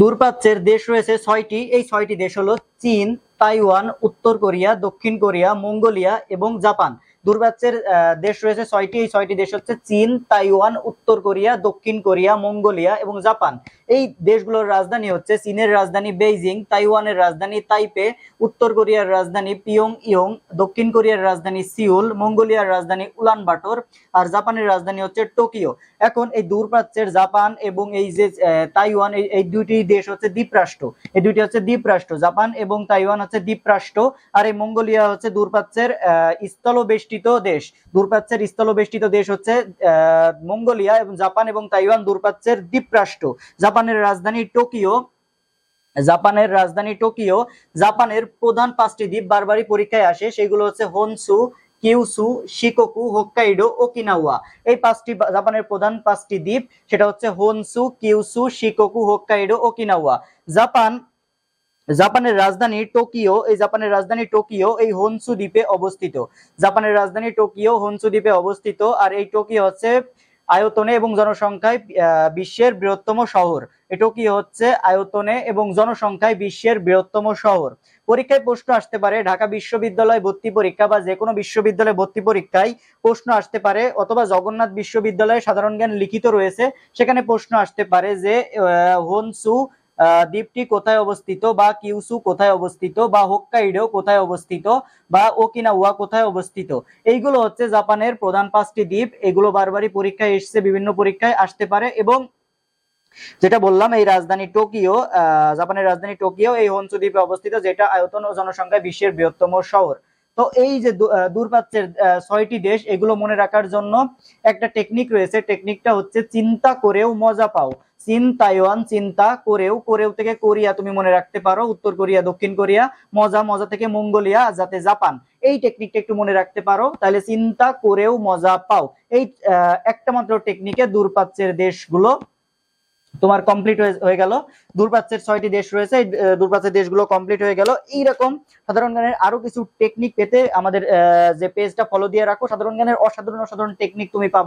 দূরপ্রাচ্যের দেশ রয়েছে ছয়টি। এই ছয়টি দেশ হলো চীন, তাইওয়ান, উত্তর কোরিয়া, দক্ষিণ কোরিয়া, মঙ্গোলিয়া এবং জাপান। দূরপ্রাচ্যের দেশ রয়েছে ছয়টি। এই ছয়টি দেশ হচ্ছে চীন তাইওয়ান উত্তর কোরিয়া দক্ষিণ কোরিয়া মঙ্গোলিয়া এবং জাপান। এই দেশগুলোর রাজধানী হচ্ছে চীনের রাজধানী বেইজিং তাইওয়ানের রাজধানী তাইপে উত্তর কোরিয়ার রাজধানী পিয়ং ইয়ং দক্ষিণ কোরিয়ার রাজধানী সিউল মঙ্গোলিয়ার রাজধানী উলানবাটর আর জাপানের রাজধানী হচ্ছে টোকিও। এখন এই দূরপ্রাচ্যের জাপান এবং এই যে তাইওয়ান এই- দুইটি দেশ হচ্ছে দ্বীপরাষ্ট্র। এই দুইটি হচ্ছে দ্বীপরাষ্ট্র জাপান এবং তাইওয়ান হচ্ছে দ্বীপরাষ্ট্র। আর এই মঙ্গোলিয়া হচ্ছে দূরপ্রাচ্যের আহ, স্থলবেষ্টিত দেশ। দূরপ্রাচ্যের স্থলবেষ্টিত দেশ হচ্ছে মঙ্গোলিয়া এবং জাপান এবং তাইওয়ান দূরপ্রাচ্যের দ্বীপরাষ্ট্র। জাপানের রাজধানী টোকিও, জাপানের রাজধানী টোকিও, জাপানের প্রধান পাঁচটি দ্বীপ বারবারই পরীক্ষায় আসে, সেগুলো হচ্ছে Honshu, Kyushu, Shikoku, Hokkaido, Okinawa. এই পাঁচটি জাপানের প্রধান পাঁচটি দ্বীপ, সেটা হচ্ছে Honshu, Kyushu, Shikoku, Hokkaido, Okinawa. Japan জাপানের রাজধানী টোকিও, এই জাপানের রাজধানী টোকিও এই হোনসু দ্বীপে অবস্থিত। জাপানের রাজধানী টোকিও, হোনসু দ্বীপে অবস্থিত আর এই টোকিও হচ্ছে আয়তনে এবং জনসংখ্যায় বিশ্বের বৃহত্তম শহর। টোকিও হচ্ছে আয়তনে এবং জনসংখ্যায় বিশ্বের বৃহত্তম শহর। পরীক্ষায় প্রশ্ন আসতে পারে, ঢাকা বিশ্ববিদ্যালয় ভর্তি পরীক্ষা বা যে কোনো বিশ্ববিদ্যালয় ভর্তি পরীক্ষায় প্রশ্ন আসতে পারে অথবা জগন্নাথ বিশ্ববিদ্যালয়ে সাধারণ জ্ঞান লিখিত রয়েছে, সেখানে প্রশ্ন আসতে পারে যে হোনসু দ্বীপটি কোথায় অবস্থিত বা কিউসু কোথায় অবস্থিত বা হোক্কাইডো কোথায় অবস্থিত বা ওকিনাওয়া কোথায় অবস্থিত? এইগুলো হচ্ছে জাপানের প্রধান পাঁচটি দ্বীপ। এগুলো বারবারই পরীক্ষায় এসছে বিভিন্ন পরীক্ষায় আসতে পারে এবং যেটা বললাম এই রাজধানী টোকিও জাপানের রাজধানী টোকিও এই হনসু দ্বীপে অবস্থিত যেটা আয়তন ও জনসংখ্যায় বিশ্বের বৃহত্তম শহর। তো এই যে দূ- আহ, দূরপ্রাচ্যের আহ, ছয়টি দেশ এগুলো মনে রাখার জন্য একটা টেকনিক রয়েছে। টেকনিকটা হচ্ছে চিন্তা করেও মজা পাও। চীন তাইওয়ান চিন্তা করেও করেও থেকে কোরিয়া তুমি মনে রাখতে পারো, উত্তর কোরিয়া, দক্ষিণ কোরিয়া, মজা মজা থেকে মঙ্গোলিয়া, যাতে জাপান। এই টেকনিকটা একটু মনে রাখতে পারো, তাহলে চিন্তা করেও মজা পাও। এই একটা মাত্র টেকনিকে দূরপাচ্যের দেশগুলো তোমার কমপ্লিট হয়ে গেল। দূরপ্রাচ্যের ছয়টি দেশ রয়েছে দূরপাচ্যের দেশগুলো কমপ্লিট হয়ে গেল। এইরকম সাধারণ জ্ঞানের আরও কিছু টেকনিক পেতে আমাদের যে পেজটা ফলো দিয়ে রাখো, সাধারণ জ্ঞানের অসাধারণ অসাধারণ টেকনিক তুমি পাবে।